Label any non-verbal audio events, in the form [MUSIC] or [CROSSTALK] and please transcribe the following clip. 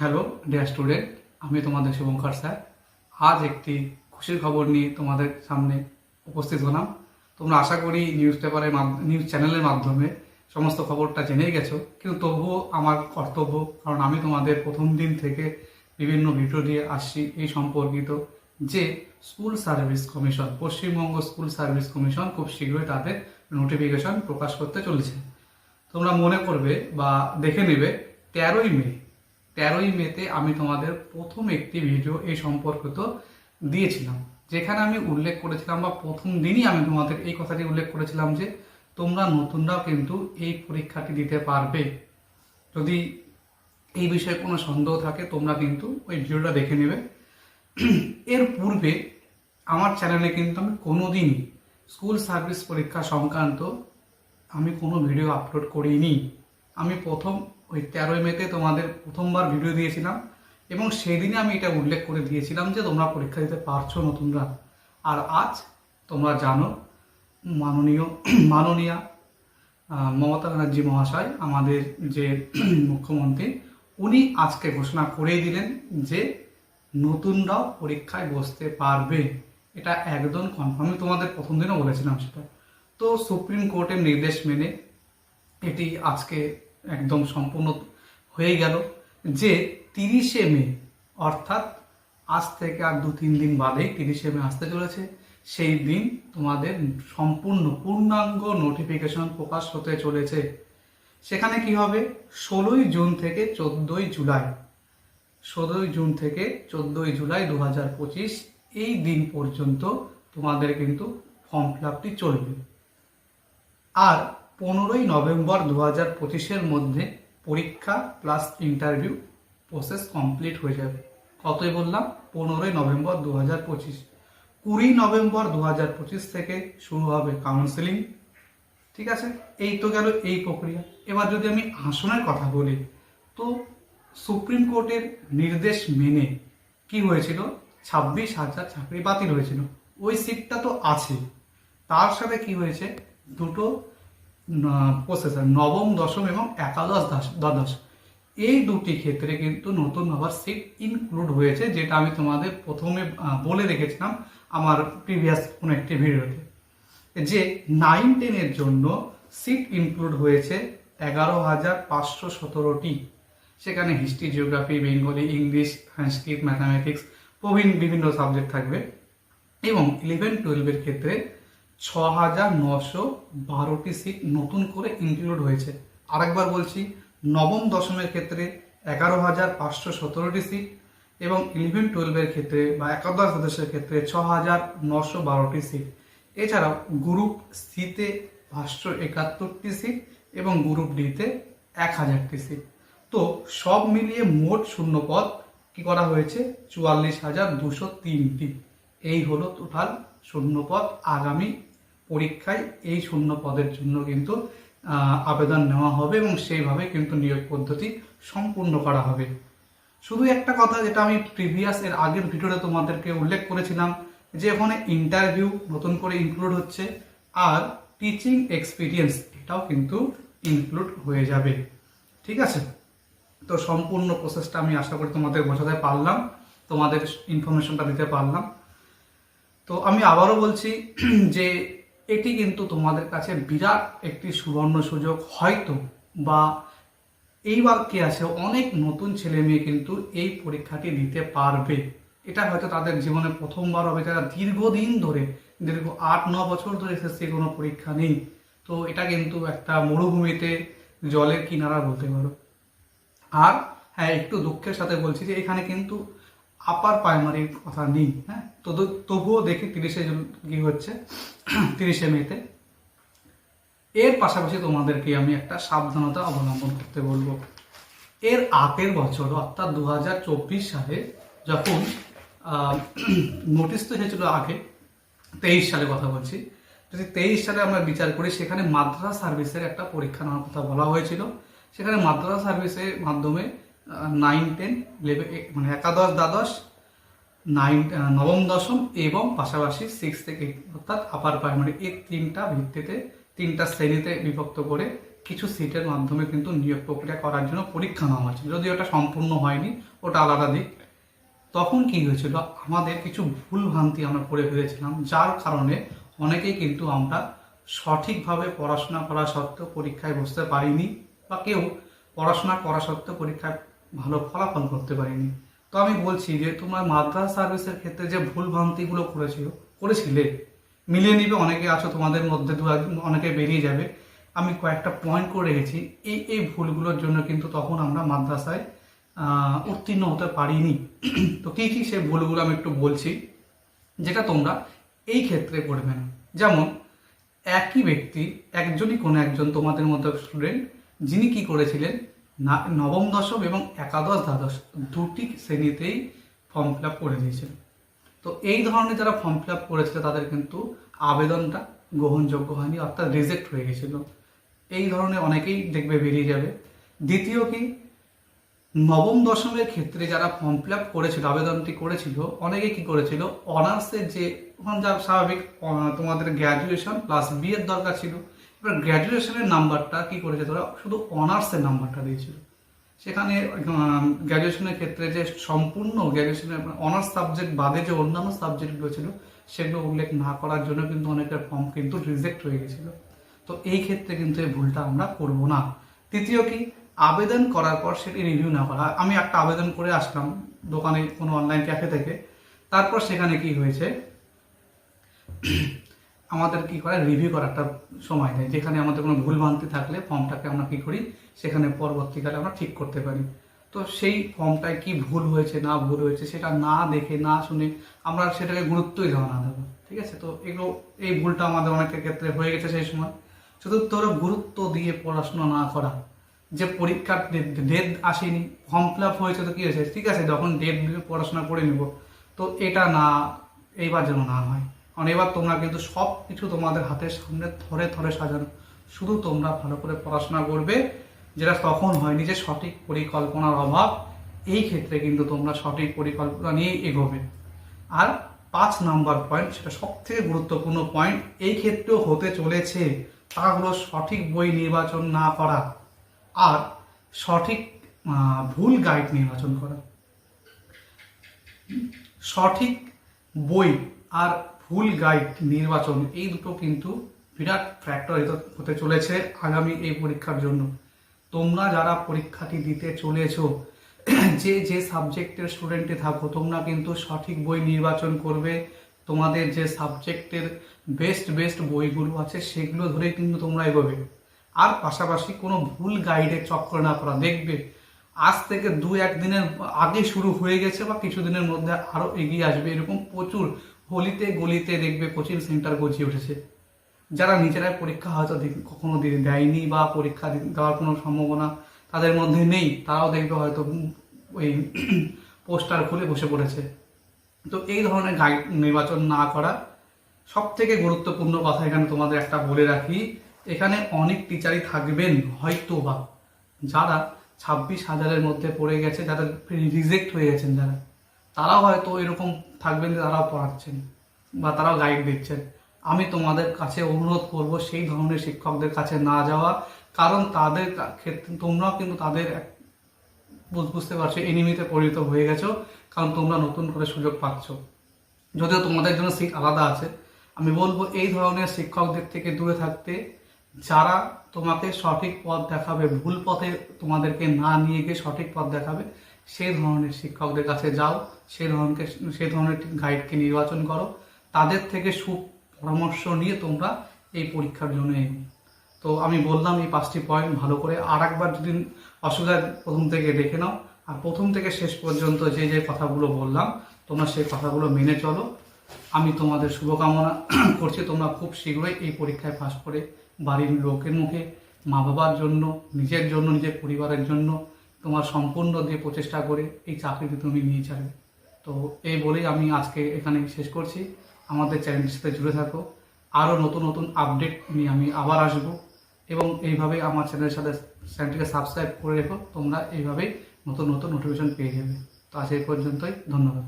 Hello dear student আমি তোমাদের Shubhankar sir. আজ একটি খুশির খবর নিয়ে তোমাদের সামনে উপস্থিত হলাম। তোমরা আশা করি নিউজ পেপারের নিউজ চ্যানেলের মাধ্যমে সমস্ত খবরটা জেনেই গেছো। কিন্তু তবুও আমার কর্তব্য, কারণ আমি তোমাদের প্রথম দিন থেকে বিভিন্ন ভিডিও দিয়ে আসছি এই সম্পর্কিত যে school service commission Paschimbanga school service commission খুব শীঘ্রই তাদের নোটিফিকেশন প্রকাশ করতে চলেছে। তোমরা মনে করবে বা দেখে নেবে, তেরোই মে তেরোই মেতে আমি তোমাদের প্রথম একটি ভিডিও এই সম্পর্কিত দিয়েছিলাম। যেখানে আমি উল্লেখ করেছিলাম বা প্রথম দিনই আমি তোমাদের এই কথাটি উল্লেখ করেছিলাম যে, তোমরা নতুনরাও কিন্তু এই পরীক্ষাটি দিতে পারবে। যদি এই বিষয়ে কোনো সন্দেহ থাকে, তোমরা কিন্তু ওই ভিডিওটা দেখে নেবে। এর পূর্বে আমার চ্যানেলে কিন্তু আমি কোনোদিনই স্কুল সার্ভিস পরীক্ষা সংক্রান্ত আমি কোনো ভিডিও আপলোড করিনি। আমি প্রথম ওই তেরোই মেতে তোমাদের প্রথমবার ভিডিও দিয়েছিলাম এবং সেই দিনে আমি এটা উল্লেখ করে দিয়েছিলাম যে তোমরা পরীক্ষা দিতে পারছ নতুনরা। আর আজ তোমরা জানো, মাননীয়, [CLEARS THROAT] মাননীয়া মমতা ব্যানার্জি মহাশয় আমাদের যে [CLEARS THROAT] মুখ্যমন্ত্রী, উনি আজকে ঘোষণা করেই দিলেন যে নতুনরাও পরীক্ষায় বসতে পারবে। এটা একদম কনফার্ম আমি তোমাদের প্রথম দিনও বলেছিলাম সেটা। তো সুপ্রিম কোর্টের নির্দেশ মেনে এটি আজকে একদম সম্পূর্ণ হয়ে গেল যে তিরিশে মে, অর্থাৎ আজ থেকে আর দু তিন দিন বাদেই তিরিশে মে আসতে চলেছে। সেই দিন তোমাদের সম্পূর্ণ পূর্ণাঙ্গ নোটিফিকেশন প্রকাশ হতে চলেছে। সেখানে কি হবে? ষোলোই জুন থেকে চোদ্দোই জুলাই। ষোলোই জুন থেকে চোদ্দোই জুলাই দু হাজার পঁচিশ, এই দিন পর্যন্ত তোমাদের কিন্তু ফর্ম ফিল আপটি চলবে। আর পনেরোই নভেম্বর দু হাজার পঁচিশের মধ্যে পরীক্ষা প্লাস ইন্টারভিউ প্রসেস কমপ্লিট হয়ে যাবে। কতই বললাম? পনেরোই নভেম্বর দু হাজার পঁচিশ। কুড়ি নভেম্বর দু হাজার পঁচিশ থেকে শুরু হবে কাউন্সেলিং ঠিক আছে? এই তো গেল এই প্রক্রিয়া। এবার যদি আমি আসনের কথা বলি, তো সুপ্রিম কোর্টের নির্দেশ মেনে কি হয়েছিল? ছাব্বিশ হাজার চাকরি বাতিল হয়েছিল। ওই সিটটা তো আছে। তার সাথে কি হয়েছে? দুটো প্রসেসর নবম, দশম এবং একাদশ দ্বাদশ। এই দুটি ক্ষেত্রে কিন্তু নতুন আবার সিট ইনক্লুড হয়েছে, যেটা আমি তোমাদের প্রথমে বলে রেখেছিলাম আমার প্রিভিয়াস কোনো একটি ভিডিওতে। যে নাইন টেনের জন্য সিট ইনক্লুড হয়েছে এগারো হাজার পাঁচশো সতেরোটি। সেখানে history geography Bengali English Sanskrit mathematics প্রবীণ বিভিন্ন সাবজেক্ট থাকবে। এবং ইলেভেন টুয়েলভের ক্ষেত্রে ছ হাজার নশো বারোটি সিট নতুন করে ইনক্লুড হয়েছে। আরেকবার বলছি, নবম দশমের ক্ষেত্রে এগারো হাজার পাঁচশো সতেরোটি সিট এবং ইলেভেন টুয়েলভের ক্ষেত্রে বা একাদশ সদস্যের ক্ষেত্রে ছ হাজার নশো বারোটি সিট এছাড়াও গ্রুপ সিতে পাঁচশো একাত্তরটি সিট এবং গ্রুপ ডিতে এক হাজারটি সিট তো সব মিলিয়ে মোট শূন্য পদ কি করা হয়েছে? চুয়াল্লিশ হাজার দুশো তিনটি। এই হলো টোটাল শূন্যপদ আগামী পরীক্ষায় এই শূন্য পদের জন্য কিন্তু আবেদন নেওয়া হবে এবং সেইভাবে কিন্তু নিয়োগ পদ্ধতি সম্পূর্ণ করা হবে। শুধু একটা কথা যেটা আমি প্রিভিয়াস এর আগের ভিডিওতে তোমাদেরকে উল্লেখ করেছিলাম, যে ওখানে ইন্টারভিউ নতুন করে ইনক্লুড হচ্ছে আর টিচিং এক্সপিরিয়েন্স এটাও কিন্তু ইনক্লুড হয়ে যাবে। ঠিক আছে? তো সম্পূর্ণ প্রসেসটা আমি আশা করি তোমাদের বোঝাতে পারলাম, তোমাদের ইনফরমেশনটা দিতে পারলাম। তো আমি আবারও বলছি যে এটি কিন্তু তোমাদের কাছে বিরাট একটি সুবর্ণ সুযোগ। হয়তো বা এইবার কি আছে, অনেক নতুন ছেলে মেয়ে কিন্তু এই পরীক্ষাটি দিতে পারবে। এটা হয়তো তাদের জীবনে প্রথমবার হবে, যারা দীর্ঘদিন ধরে, দীর্ঘ আট, ন বছর ধরে এসএসসি কোনো পরীক্ষা নেই। তো এটা কিন্তু একটা মরুভূমিতে জলের কিনারা বলতে পারো। আর হ্যাঁ একটু দুঃখের সাথে বলছি যে এখানে কিন্তু আপার প্রাইমারির কথা নেই হ্যাঁ? তো তবুও দেখি তিরিশে জুন কি হচ্ছে, [CLEARS THROAT] তিরিশে মেতে এর পাশাপাশি তোমাদেরকে আমি একটা সাবধানতা অবলম্বন করতে বলব। এর আগের বছর অর্থাৎ দু হাজার চব্বিশ সালে যখন [CLEARS THROAT] নোটিশ তো এসেছিল আগে, তেইশ সালে কথা বলছি, যদি তেইশ সালে আমরা বিচার করি, সেখানে মাদ্রাসা সার্ভিসের একটা পরীক্ষা নেওয়ার কথা বলা হয়েছিল। সেখানে মাদ্রাসা সার্ভিসের মাধ্যমে নাইন টেন মানে একাদশ, দ্বাদশ, নাইন নবম, দশম এবং পাশাপাশি সিক্স থেকে অর্থাৎ আপার প্রাইমারি এই তিনটা ভিত্তিতে, তিনটা শ্রেণীতে বিভক্ত করে কিছু সিটের মাধ্যমে কিন্তু নিয়োগ প্রক্রিয়া করার জন্য পরীক্ষা নেওয়া হয়েছিল। যদি ওটা সম্পূর্ণ হয়নি, ওটা আলাদা দিক। তখন কি হয়েছিল, আমাদের কিছু ভুল ভ্রান্তি আমরা করে ফেলেছিলাম, যার কারণে অনেকেই কিন্তু আমরা সঠিকভাবে পড়াশোনা করা সত্ত্বেও পরীক্ষায় বসতে পারিনি, বা কেউ পড়াশোনা করা সত্ত্বেও পরীক্ষায় ভালো ফলাফল করতে পারিনি। তো আমি বলছি যে, তোমরা মাদ্রাস সার্ভিসের ক্ষেত্রে যে ভুল ভ্রান্তিগুলো করেছিল, করেছিলে, মিলিয়ে নিবে, অনেকে আছো তোমাদের মধ্যে, দু অনেকে বেরিয়ে যাবে। আমি কয়েকটা পয়েন্ট করে রেখেছি। এই এই ভুলগুলোর জন্য কিন্তু তখন আমরা মাদ্রাসায় উত্তীর্ণ হতে পারিনি। তো কী কী সেই ভুলগুলো আমি একটু বলছি, যেটা তোমরা এই ক্ষেত্রে করবে না। যেমন, একই ব্যক্তি, একজনই কোনো একজন তোমাদের মধ্যে স্টুডেন্ট যিনি কি করেছিলেন নবম দশম এবং একাদশ দ্বাদশ দুটি শ্রেণীতেই ফর্ম ফিল আপ করে দিয়েছিল। তো এই ধরনের যারা ফর্ম ফিল আপ করেছিল, তাদের কিন্তু আবেদনটা গ্রহণযোগ্য হয়নি, অর্থাৎ রিজেক্ট হয়ে গেছিল। এই ধরনের অনেকেই দেখবে বেরিয়ে যাবে। দ্বিতীয় কি, নবম দশমের ক্ষেত্রে যারা ফর্ম ফিল আপ করেছিল, আবেদনটি করেছিল অনেকে কি করেছিল অনার্সের যে যা স্বাভাবিক তোমাদের গ্র্যাজুয়েশন প্লাস বিয়ের দরকার ছিল। এবার গ্র্যাজুয়েশনের নাম্বারটা কি করেছে? তোরা শুধু অনার্সের নাম্বারটা দিয়েছিল। সেখানে গ্র্যাজুয়েশনের ক্ষেত্রে যে সম্পূর্ণ গ্র্যাজুয়েশনের অনার্স সাবজেক্ট বাদে যে অন্যান্য সাবজেক্টগুলো ছিল, সেগুলো উল্লেখ না করার জন্য কিন্তু অনেকের ফর্ম কিন্তু রিজেক্ট হয়ে গেছিল। তো এই ক্ষেত্রে কিন্তু এই ভুলটা আমরা করব না। তৃতীয় কি? আবেদন করার পর সেটি রিভিউ না করা। আমি একটা আবেদন করে আসলাম দোকানে কোনো অনলাইন ক্যাফে থেকে। তারপর সেখানে কি হয়েছে? আমাদের কি করে? রিভিউ করার একটা সময় দেয় যেখানে আমাদের কোনো ভুলভ্রান্তি থাকলে ফর্মটাকে আমরা কি করি? সেখানে পরবর্তীকালে আমরা ঠিক করতে পারি। তো সেই ফর্মটায় কি ভুল হয়েছে, না ভুল হয়েছে, সেটা না দেখে, না শুনে আমরা সেটাকে গুরুত্বই দেওয়া না দেবো। ঠিক আছে? তো এগুলো, এই ভুলটা আমাদের অনেকের ক্ষেত্রে হয়ে গেছে সেই সময়। চতুর্থ হলো গুরুত্ব দিয়ে পড়াশোনা না করা। যে পরীক্ষার ডেট আসেনি, ফর্ম ফিল আপ হয়েছে তো কী হয়েছে? ঠিক আছে, যখন ডেট পড়াশোনা করে নেব। তো এটা না, এইবার যেন না হয়। কারণ এবার তোমরা কিন্তু সব কিছু তোমাদের হাতের সামনে থরে থরে সাজানো। শুধু তোমরা ভালো করে পড়াশোনা করবে, যেটা তখন হয়নি যে সঠিক পরিকল্পনার অভাব, এই ক্ষেত্রে কিন্তু তোমরা সঠিক পরিকল্পনা নিয়ে এগোবে। আর পাঁচ নাম্বার পয়েন্ট সেটা সব থেকে গুরুত্বপূর্ণ পয়েন্ট এই ক্ষেত্রেও হতে চলেছে, তা হলো সঠিক বই নির্বাচন না করা আর সঠিক ভুল গাইড নির্বাচন করা। সঠিক বই আর ভুল গাইড নির্বাচন, এই দুটো কিন্তু বিরাট ফ্যাক্টর হতে চলেছে আগামী এই পরীক্ষার জন্য। তোমরা যারা পরীক্ষাটি দিতে চলেছো, যে যে সাবজেক্টের স্টুডেন্টে থাকো, তোমরা কিন্তু সঠিক বই নির্বাচন করবে। তোমাদের যে সাবজেক্টের বেস্ট বেস্ট বইগুলো আছে, সেগুলো ধরে কিন্তু তোমরা এগোবে। আর পাশাপাশি কোনো ভুল গাইডের চক্র না করা দেখবে, আজ থেকে দু একদিনের আগে শুরু হয়ে গেছে বা কিছুদিনের মধ্যে আরও এগিয়ে আসবে। এরকম প্রচুর গলিতে গলিতে দেখবে কোচিং সেন্টার গজিয়ে উঠেছে। যারা নিজেরাই পরীক্ষা হয়তো কখনো দেয়নি বা পরীক্ষা দেওয়ার কোনো সম্ভাবনা তাদের মধ্যে নেই, তারাও দেখবে হয়তো ওই [CLEARS THROAT] পোস্টার খুলে বসে পড়েছে। তো এই ধরনের গাইড নির্বাচন না করা সব থেকে গুরুত্বপূর্ণ কথা এখানে তোমাদের একটা বলে রাখি। এখানে অনেক টিচারই থাকবেন হয়তো বা যারা ছাব্বিশ হাজারের মধ্যে পড়ে গেছে যারা রিজেক্ট হয়ে গেছেন যারা। তারাও হয়তো এরকম থাকবেন যে তারাও পড়াচ্ছেন বা তারাও গাইড দিচ্ছেন। আমি তোমাদের কাছে অনুরোধ করব সেই ধরনের শিক্ষকদের কাছে না যাওয়া, কারণ তাদের ক্ষেত্রে তোমরাও কিন্তু তাদের বুঝতে পারছ এনিমিতে পরিণত হয়ে গেছো, কারণ তোমরা নতুন করে সুযোগ পাচ্ছ। যদিও তোমাদের জন্য সিট আলাদা আছে। আমি বলব এই ধরনের শিক্ষকদের থেকে দূরে থাকতে, যারা তোমাকে সঠিক পথ দেখাবে, ভুল পথে তোমাদেরকে না নিয়ে গিয়ে সঠিক পথ দেখাবে সেই ধরনের শিক্ষকদের কাছে যাও, সেই ধরনের সেই ধরনের গাইডকে নির্বাচন করো। তাদের থেকে সুপরামর্শ নিয়ে তোমরা এই পরীক্ষার জন্য এগো। তো আমি বললাম এই পাঁচটি পয়েন্ট ভালো করে। আর একবার যদি অসুবিধা প্রথম থেকে দেখে নাও। আর প্রথম থেকে শেষ পর্যন্ত যে যে কথাগুলো বললাম, তোমরা সেই কথাগুলো মেনে চলো। আমি তোমাদের শুভকামনা [CLEARS THROAT] করছি। তোমরা খুব শীঘ্রই এই পরীক্ষায় পাশ করে বাড়ির লোকের মুখে মা বাবার জন্য, নিজের জন্য, নিজের পরিবারের জন্য তোমার সম্পূর্ণ দিয়ে প্রচেষ্টা করে এই চাকরিটি তুমি নিয়ে যাবে। তো এই বলেই আমি আজকে এখানে শেষ করছি। আমাদের চ্যানেলটির সাথে জুড়ে থাকো। আরও নতুন নতুন আপডেট নিয়ে আমি আবার আসব এবং এইভাবে আমার চ্যানেলের সাথে চ্যানেলটিকে সাবস্ক্রাইব করে রেখো। তোমরা এইভাবেই নতুন নতুন নোটিফিকেশন পেয়ে যাবে। তো আজ এই পর্যন্তই। ধন্যবাদ।